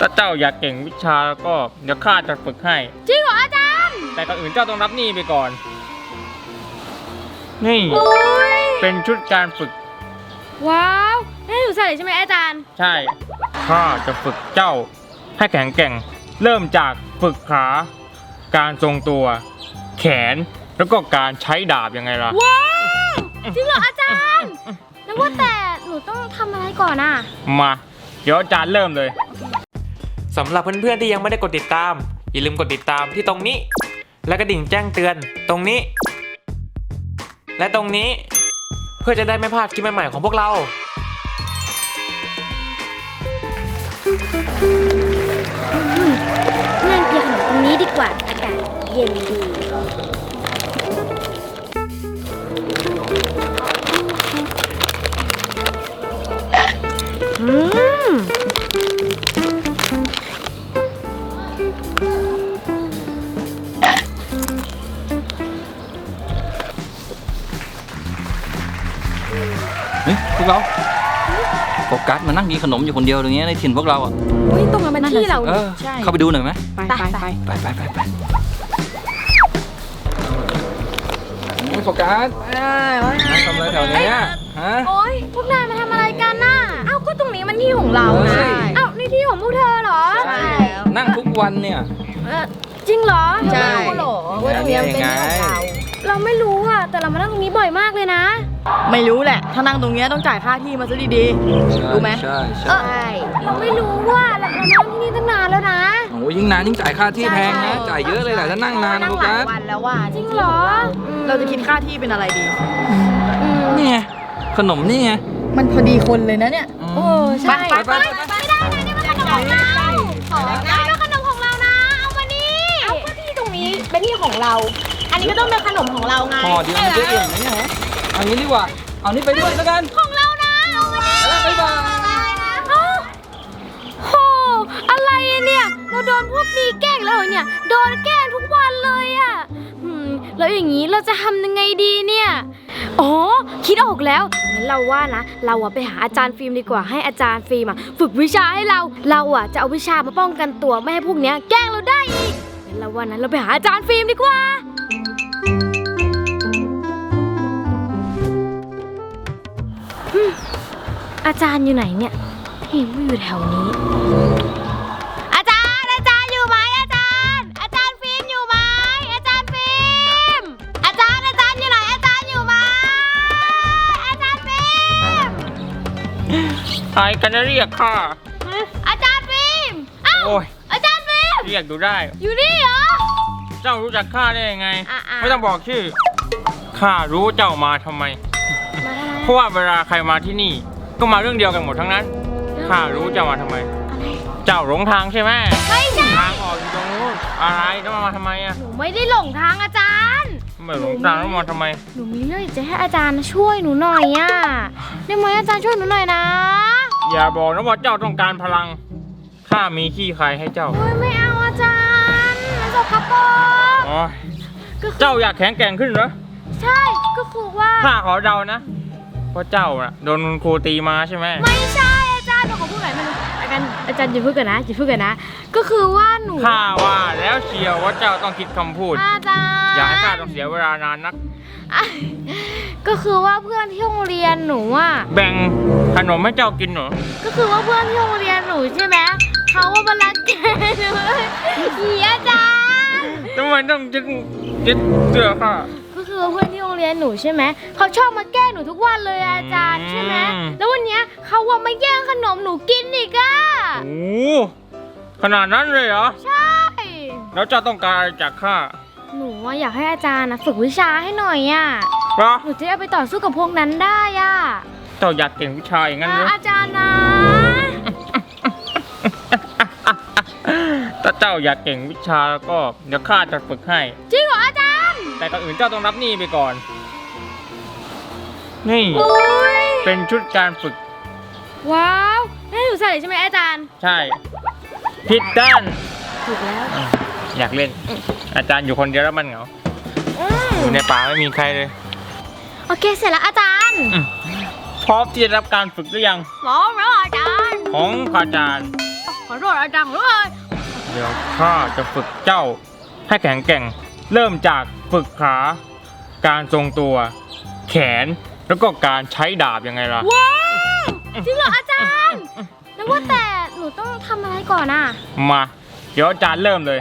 ถ้าเจ้าอยากเก่งวิชาแล้วก็เดี๋ยวข้าจะฝึกให้ จริงเหรออาจารย์ แต่ก่อนอื่นเจ้าต้องรับหนี้ไปก่อน นี่ โอ้ยเป็นชุดการฝึก ว้าวให้หนูใส่เลยใช่ไหมอาจารย์ ใช่ ข้าจะฝึกเจ้าให้แข็งแกร่ง เริ่มจากฝึกขา การทรงตัว แขน แล้วก็การใช้ดาบยังไงล่ะ ว้าวจริงเหรออาจารย์แล้วว่าแต่หนูต้องทำอะไรก่อนอะ มา เดี๋ยวอาจารย์เริ่มเลย สำหรับเพื่อนๆที่ยังไม่ได้กดติดตาม อย่าลืมกดติดตามที่ตรงนี้ และกระดิ่งแจ้งเตือนตรงนี้ และตรงนี้เพื่อจะได้ไม่พลาดคลิปใหม่ๆของพวกเรา นั่งกินขนมตรงนี้ดีกว่าอากาศเย็นดี มานั่งกินขนมอยู่คนเดียวตรงนี้ในถิ่นพวกเราอะอุ้ยตรงนั้นเป็นที่เราเอนี่อใช่เข้าไปดูหน่อยไหมไปไปไปไปไปไปไปโฟกัสนั่งทำอะไรแถวเนี้ยฮะโอ๊ยพวกนายมาทำอะไรกันน่ะเอ้าก็ตรงนี้มันที่ของเราใช่นะเอ้านี่ที่ของพวกเธอเหรอใช่นั่งทุกวันเนี่ยเอ่อจริงเหรอใช่เราไม่รู้เหรอว่าตรงนี้มันเป็นที่ของเราเราไม่รู้อะแต่เรามานั่งตรงนี้บ่อยมากเลยนะ ไม่รู้แหละ ถ้านั่งตรงเนี้ยต้องจ่ายค่าที่มาซะดีรู้ไหมใช่เอใช่อเราไม่รู้ว่าเราเรานั่งที่นี่ตั้งนานแล้วนะ โอ้ยยิ่งนานยิ่งจ่ายค่าที่แพงนะ จ่ายเยอะเลยแหละถ้านั่งนานนะนั่โฟงหลากัยสวันแล้วว่าจริงเหรอเราจะคิดค่าที่เป็นอะไรดีอืมนี่ไงขนมนี่ไง มันพอดีคนเลยนะเนี่ย โอ้ใช่ไปไปไปไม่ได้นะนี่มันขนมของเราขอได้เป็นขนมของเรานะ เอามานี่เอาก็ที่ตรงนี้เป็นที่ของเรา อันนี้ก็ต้องเป็นขนมของเราไงห่อเดียวมันจะอิ่มไหมเนี่ยฮะ เอางี้ดีกว่า เอานี่ไปด้วยแล้วกันของเรานะเอามานี่แล้วบ๊ายบายเอ้าโหอะไรอะเนี่ย เราโดนพวกนี้แกล้งแล้วเหรอเนี่ย โดนแกล้งทุกวันเลยอะอืมแล้วอย่างนี้เราจะทำยังไงดีเนี่ย อ๋อ คิดออกแล้วงั้นเราว่านะ เราอะไปหาอาจารย์ฟิล์มดีกว่า ให้อาจารย์ฟิล์มอะฝึกวิชาให้เรา เราอะจะเอาวิชามาป้องกันตัวไม่ให้พวกเนี้ยแกล้งเราได้อีกงั้นเราว่านะเราไปหาอาจารย์ฟิล์มดีกว่า อืมอาจารย์อยู่ไหนเนี่ยเห็นว่าอยู่แถวนี้ อาจารย์อาจารย์อยู่ไหมอาจารย์ อาจารย์ฟิล์มอยู่ไหมอาจารย์ฟิล์มอาจารย์อาจารย์อยู่ไหนอาจารย์อยู่ไหมอาจารย์ฟิล์มใครกันจะเรียกข้าอาจารย์ฟิล์มเอ้าโอ้ยอาจารย์ฟิล์มเรียกดูได้ อยู่นี่เหรอเจ้ารู้จักข้าได้ยังไง อะๆ ไม่ต้องบอกชื่อข้ารู้เจ้ามาทำไมมาทำไม เพราะว่าเวลาใครมาที่นี่ ก็มาเรื่องเดียวกันหมดทั้งนั้นข้ารู้เจ้ามาทำไมอะไรเจ้าหลงทางใช่ไหมไม่ใช่ทางออกอยู่ตรงนู้นอะไรต้องมาทำไมอะหนูไม่ได้หลงทางอาจารย์ไม่หลงทางต้องมาทำไมหนูมีเรื่องอยากจะให้อาจารย์ช่วยหนูหน่อยอะได้ไหมอาจารย์ช่วยหนูหน่อยนะ อย่าบอกนะว่าเจ้าต้องการพลังข้ามีขี้ใครให้เจ้าโอ้ยไม่เอาอาจารย์มันสกปรกอ๋อก็คือเจ้าอยากแข็งแกร่งขึ้นเหรอใช่ก็คือว่าข้าขอเดานะ เพราะเจ้าน่ะโดนคุณครูตีมาใช่ไหมไม่ใช่อาจารย์หนูขอพูดหน่อยไม่รู้อาจารย์อาจารย์อย่าพูดกันนะอย่าพูดกันนะ ก็คือว่าหนูข้าว่าแล้วเชียวว่าเจ้าต้องคิดคำพูด อาจารย์อย่าให้ข้าต้องเสียเวลานานนัก อะก็คือว่าเพื่อนที่โรงเรียนหนูอะ แบ่งขนมให้เจ้ากินเหรอก็คือว่าเพื่อนที่โรงเรียนหนูใช่ไหมเขาว่ามารังแกหนูอีอาจารย์ ทำไมต้องยึดยึดเสื้อข้าก็ คือว่าเพื่อนที่โรงเรียนหนูใช่ไหมเขาชอบมาแกล้งหนูทุกวันเลยอาจารย์ใช่ไหมอืม แล้ววันเนี้ยเขาว่ามาแย่งขนมหนูกินอีกอะโอ้โหขนาดนั้นเลยเหรอ ใช่แล้วเจ้าต้องการอะไรจากข้าหนูว่าอยากให้อาจารย์นะฝึกวิชาให้หน่อยอะเหรอหนูจะได้ไปต่อสู้กับพวกนั้นได้อะเจ้าอยากเก่งวิชาอย่างนั้นนะเลยอาจารย์นะ ถ้าเจ้าอยากเก่งวิชาแล้วก็เดี๋ยวข้าจะฝึกให้จริง แต่ก่อนอื่นเจ้าต้องรับหนี้ไปก่อน นี่โอ้ยเป็นชุดการฝึก ว้าวให้หนูใส่เลยใช่ไหมอาจารย์ ใช่ผิดด้านถูกแล้ว อยากเล่น อาจารย์อยู่คนเดียวแล้วมันเหงาอืมอยู่ในป่าไม่มีใครเลย โอเคเสร็จแล้วอาจารย์ พร้อมที่จะรับการฝึกหรือยังพร้อมแล้วอาจารย์ ของอาจารย์ ขอโทษอาจารย์ด้วยเดี๋ยวข้าจะฝึกเจ้าให้แข็งแกร่ง เริ่มจาก ฝึกขา การทรงตัว แขนแล้วก็การใช้ดาบยังไงล่ะ ว้าวจริงเหรออาจารย์แล้วว่าแต่หนูต้องทำอะไรก่อนอะ มา เดี๋ยวอาจารย์เริ่มเลย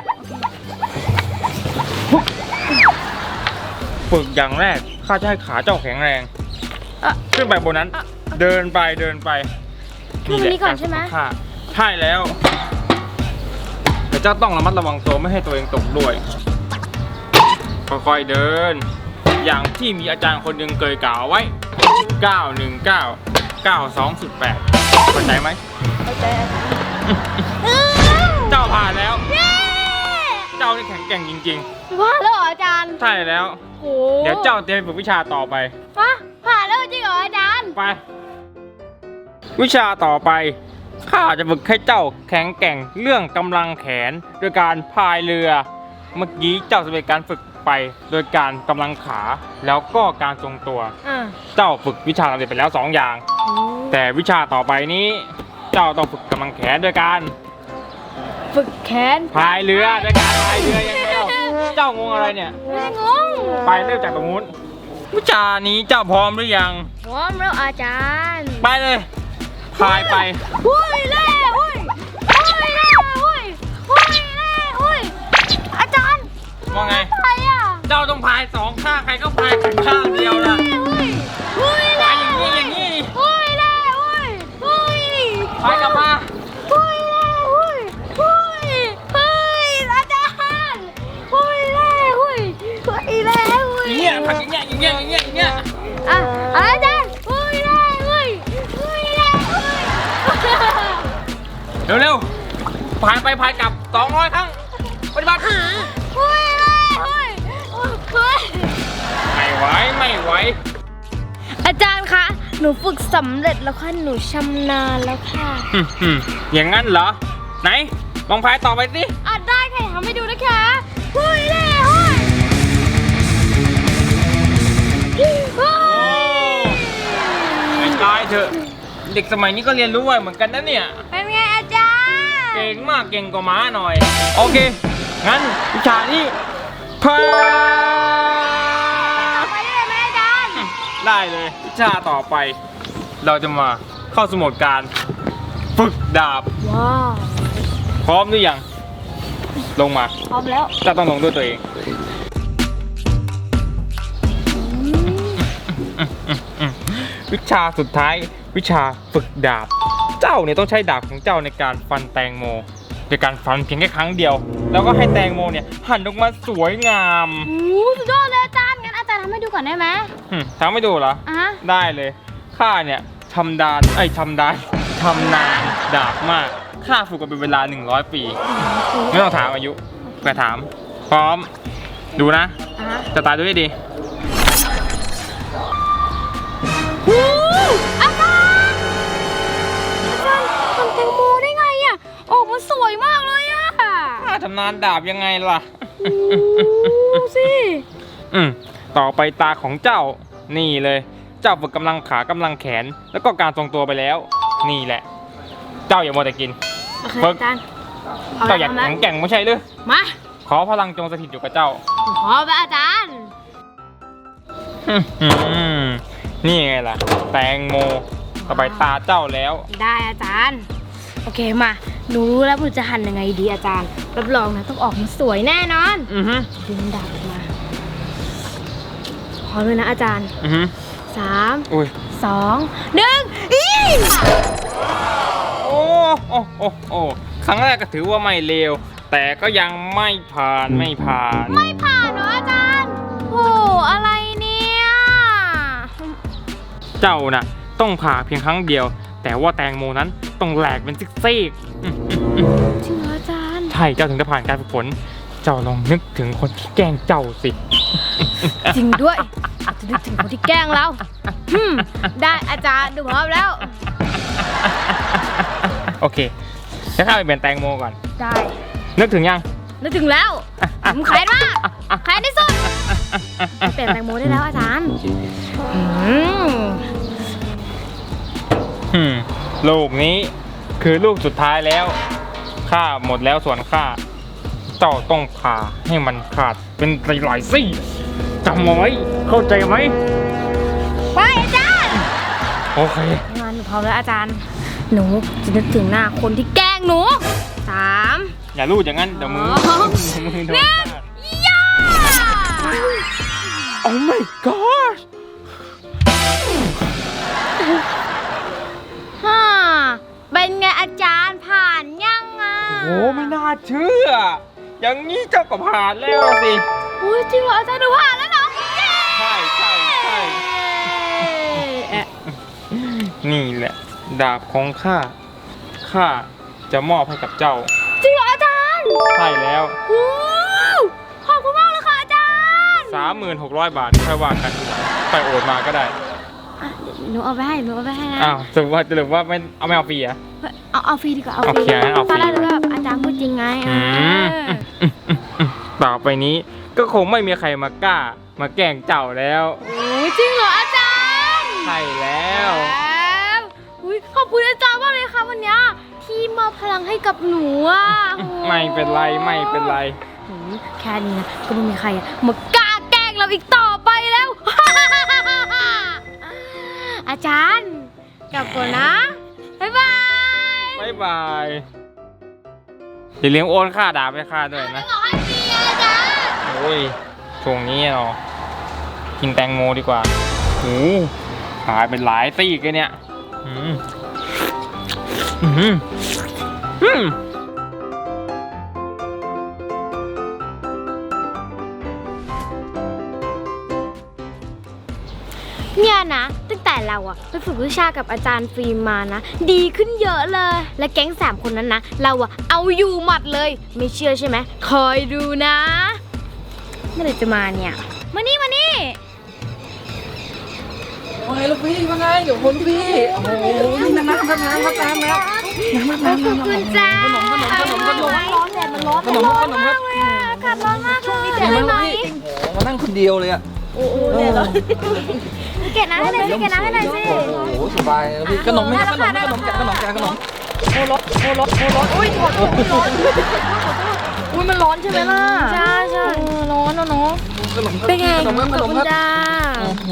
ฝึกอย่างแรกข้าจะให้ขาเจ้าแข็งแรงเอ่อขึ้นไปบนนั้นเดินไปเดินไปขึ้นบนนี้ก่อนใช่ไหมการฝึข้าใช่แล้วแต่เจ้าต้องระมัดระวังตัวไม่ให้ตัวเองตกด้วย ค่อยๆเดิน อย่างที่มีอาจารย์คนหนึ่งเคยกล่าวไว้ 919 9208เข้าใจไหมเจ้าผ่านแล้วเย้เจ้านี่แข็งแกร่งจริง ว่าแล้วเหรออาจารย์ๆ ใช่แล้วโอ้เดี๋ยวเจ้าเตรียมไปฝึกวิชาต่อไป ฮะผ่านแล้วจริงเหรออาจารย์ ไป วิชาต่อไป ข้าจะฝึกให้เจ้าแข็งแกร่งเรื่องกำลังแขนโดยการพายเรือ เมื่อกี้เจ้าจะเป็นการฝึก ไปโดยการกำลังขาแล้วก็การทรงตัว อ่าเจ้าฝึกวิชาสำเร็จไปแล้วสองอย่างแต่วิชาต่อไปนี้ เจ้าต้องฝึกกำลังแขนโดยการฝึกแขนพายเรือโดยการพายเรืออย่างเดียวเจ้างงอะไรเนี่ยไม่งงไปเริ่มจากตรงนู้น วิชานี้เจ้าพร้อมหรือยัง พร้อมแล้วอาจารย์ ไปเลยพายไปหุ้ยเล่หุ้ย ว่าไงอะไรอะเจ้าต้องพายสองข้างใครก็พายแค่ข้างเดียวนะหุ้ยหุ้ยพาเล่ยอย่างนี้อย่างนี้หุ้ยเล่หุ้ยหุ้ยพายกลับมาหุ้ยเล่หุ้ยหุ้ยหุ้ยอาจารย์หุ้ยเล่หุ้ยหุ้ยเล่หุ้ยอย่างเงี้ยผักอย่างเงี้ยอย่างเงี้ยอย่างเงี้ยอย่างเงี้ยอะอาจารย์หุ้ยเล่หุ้ยหุ้ยเล่หุ้ยเร็วๆพายไปพายกลับสองร้อยครั้งปฏิบัติ ไม่ไหวไม่ไหวอาจารย์คะ หนูฝึกสำเร็จแล้วค่ะ หนูชำนาญแล้วค่ะ หึ่มหึ่มอย่างนั้นเหรอ ไหนลองพายต่อไปสิอะได้ค่ะทำให้ดูนะคะหุ้ยเล่หุ้ยหุ้ยโอ้ไม่ตายเถอะ เด็กสมัยนี้ก็เรียนรู้ไวเหมือนกันนะเนี่ย เป็นไงอาจารย์ เก่งมากเก่งกว่าม้าหน่อย โอเค งั้นวิชานี้พาไได้เลย วิชาต่อไป เราจะมาเข้าสมุดการ ฝึกดาบ ว้าวพร้อมหรือยัง ลงมาพร้อมแล้วเจะต้องลงด้วยตัวเอง วิชาสุดท้ายวิชาฝึกดาบ เจ้าเนี่ยต้องใช้ดาบของเจ้าในการฟันแตงโมโดยการฟันเพียงแค่ครั้งเดียว แล้วก็ให้แตงโมเนี่ย หั่นออกมาสวยงาม โอ้สุดยอดเลยอาจา ทำให้ดูก่อนได้ไหมหึทำไม่ดูเหรอ อะฮะได้เลย ข้าเนี่ยชำดานไอ้ยชำดานชำนาญดาบมาก ข้าฝึกมาเป็นเวลา 100 ปี ไม่ต้องถามอายุแต่ถาม พร้อม ดูนะ อะฮะจะตายดูให้ดีโอ้อาจารย์อาจารย์ทำแตงโมได้ไงอะออกมาสวยมากเลยอะข้าชำนาญดาบยังไงล่ะ ดูสิ อืม ต่อไปตาของเจ้า นี่เลย เจ้าฝึกกำลังขากำลังแขน แล้วก็การทรงตัวไปแล้ว นี่แหละ เจ้าอย่ามัวแต่กิน โอเคฝึกอาจารย์เอาเจ้าละอยากทำละแข็งแกร่งไม่ใช่หรือมาขอพลังจงสถิตอยู่กับเจ้า ขอไปอาจารย์ อืมนี่ไงล่ะ แตงโมต่อไปตาเจ้าแล้ว ได้อาจารย์ โอเคมาหนูรู้แล้วหนูจะหั่นยังไงดีอาจารย์ รับรองนะต้องออกมาสวยแน่นอนอือฮึ ดึงดาบออกมา พร้อมเลยนะอาจารย์อือฮึสามอุ้ยสองหนึ่งอีโอ้โอ้โอ้โอ้ครั้งแรกก็ถือว่าไม่เลวแต่ก็ยังไม่ผ่านไม่ผ่าน ไม่ผ่านเหรออาจารย์โอ้อะไรเนี่ย เจ้าน่ะ ต้องผ่าเพียงครั้งเดียว แต่ว่าแตงโมนั้นต้องแหลกเป็นซิกซีกๆอืมอืมอืมจริงเหรออาจารย์ ใช่เจ้าถึงจะผ่านการฝึกฝน เจ้าลองนึกถึงคนที่แกล้งเจ้าสิ จริงด้วยจะนึกถึงคนที่แกล้งเราอืมได้อาจารย์ดูพร้อมแล้ว โอเคจะข้าไปเปลี่ยนแตงโมก่อน ได้นึกถึงยัง นึกถึงแล้วผมขายมากขายที่สุดเปลี่ยนแตงโมได้แล้วอาจารย์อืมอืมลูกนี้คือลูกสุดท้ายแล้วข้าหมดแล้วส่วนข้าเจ้าต้องผ่าให้มันขาดเป็นหลายๆซี่ จำเอาไว้เข้าใจไหมไปอาจารย์โอเค งานหนูพร้อมแล้วอาจารย์ หนูจะนึกถึงหน้าคนที่แกล้งหนูสามอย่าลูดอย่างนั้นเดี๋ยวมืออ๋อมือโดนหนึ่งฟาดย่า Oh my god ฮ่าเป็นไงอาจารย์ผ่านยังอะโอ้ไม่น่าเชื่อ อย่างนี้เจ้าก็ผ่านแล้วสิ อุ้ยจริงเหรออาจารย์หนูผ่านแล้วเหรอเย้ ใช่ใช่ใช่ เอ๊ะนี่แหละ ดาบของข้า ข้าจะมอบให้กับเจ้า จริงเหรออาจารย์ใช่แล้วว้าวขอบคุณมากเลยค่ะอาจารย์36,000 บาทค่อยว่ากันทีหลังไปโอนมาก็ได้ อะเดี๋ยวหนูเอาไปให้หนูเอาไปให้นะ อ้าวสรุปว่าสรุปว่าไม่เอาไม่เอาฟรีเหรอะ เอาเอาฟรีดีกว่าเอาฟรีโอเคงั้นเอาฟรีตอนแรกหนูก็แบบอาจารย์พูดจริงไงอืเอมอต่อไปนี้ก็คงไม่มีใครมากล้า มาแกล้งเจ้าแล้วโอ้ยจริงเหรออาจารย์ใช่แล้วแล้วอุ้ยขอบคุณอาจารย์มากเลยค่ะวันเนี้ยที่มอบพลังให้กับหนูอะโอ้โหไม่เป็นไรไม่เป็นไร หือแค่นี้นะก็ไม่มีใครอะมากล้าแกล้งเราอีกต่อไปแล้ว อาจารย์กลับก่อนนะ บ๊ายบายบ๊ายบายอย่าเลี้ยงโอนค่าดาบไปค่าด้วยนะขอให้ฟรีอาจารย์โอ้ยช่วงนี้เนาะกินแตงโมดีกว่าโอ้หายเป็นหลายตีกเลยเนี่ยอืมอืมอืมเนี่ยนะตั้งแต่เราอะไปฝึกวิชากับอาจารย์ฟิล์มมานะ ดีขึ้นเยอะเลย และแก๊งสามคนนั้นนะ เราอะเอาอยู่หมัดเลย ไม่เชื่อใช่ไหมคอยดูนะ เมื่อไหร่จะมาเนี่ย มานี่มานี่ ว่าไงลูกพี่ว่าไงเดี๋ยวคนพี่โอ้โหนี่น้ำน้ำครับน้ำครับน้ำครับน้ำครับน้ำน้ำขนมขนมขนมขน้ำร้อนแดดมัน้ำร้อน้ขนมขนมครับอากาศน้ำนมากเลยเห็น้ไหมโน้ำข้านั่งคนเดียวเลยอะโน้โหเนี่ยร้อน้เก็บน้ำให้หน่อยสิเก็บน้ำให้หน่อยสิโอ้โหสบายพี่ขนมไหมขนมขนมแกะขนมแกะขนมโอ้ร้อนโอ้ร้อนโอ้ร้อนโอ้ยร้อนร้อนอุ้ยมันร้อนใช่ไหมล่ะใช่ใช่ร้อนเนาะเป็นไงขนมขนมครับโน้โห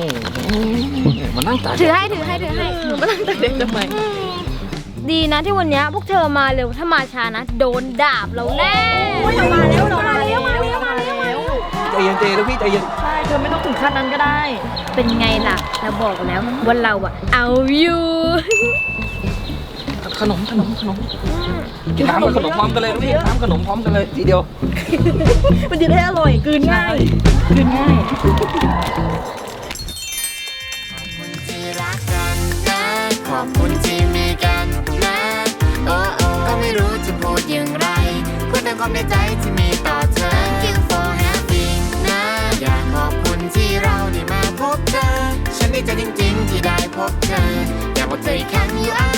มานั่งตากถือให้ถือให้ถือให้เออมานั่งตักเด็กทำไมดีนะที่วันเนี้ยพวกเธอมาเร็วถ้ามาช้านะ โดนดาบเราแน่มาแล้วเรามาแล้วมาแล้วมาแล้ว ใจเย็นใจลูกพี่ใจเย็นใช่ เธอไม่ต้องถึงขั้นนั้นก็ได้ เป็นไงล่ะ เราบอกแล้วว่าเราอะเอาอยู่ขนมขนมขนมน้ำกับขนมพร้อมกันเลยลูกพี่น้ำขนมพร้อมกันเลยทีเดียว มันจะได้อร่อยกลืนง่ายกลืนง่าย อบคุณที่มีกันนะโอ้โอ้ก็ไม่รู้จะพูดอย่างไรพูดแต่ความในใจที่มีต่อเธอ Thank you for having นะอยากขอบคุณที่เราได้มาพบเธอ ฉันดีใจจริงๆที่ได้พบเธออยากบอกเธออีกครั้ง you are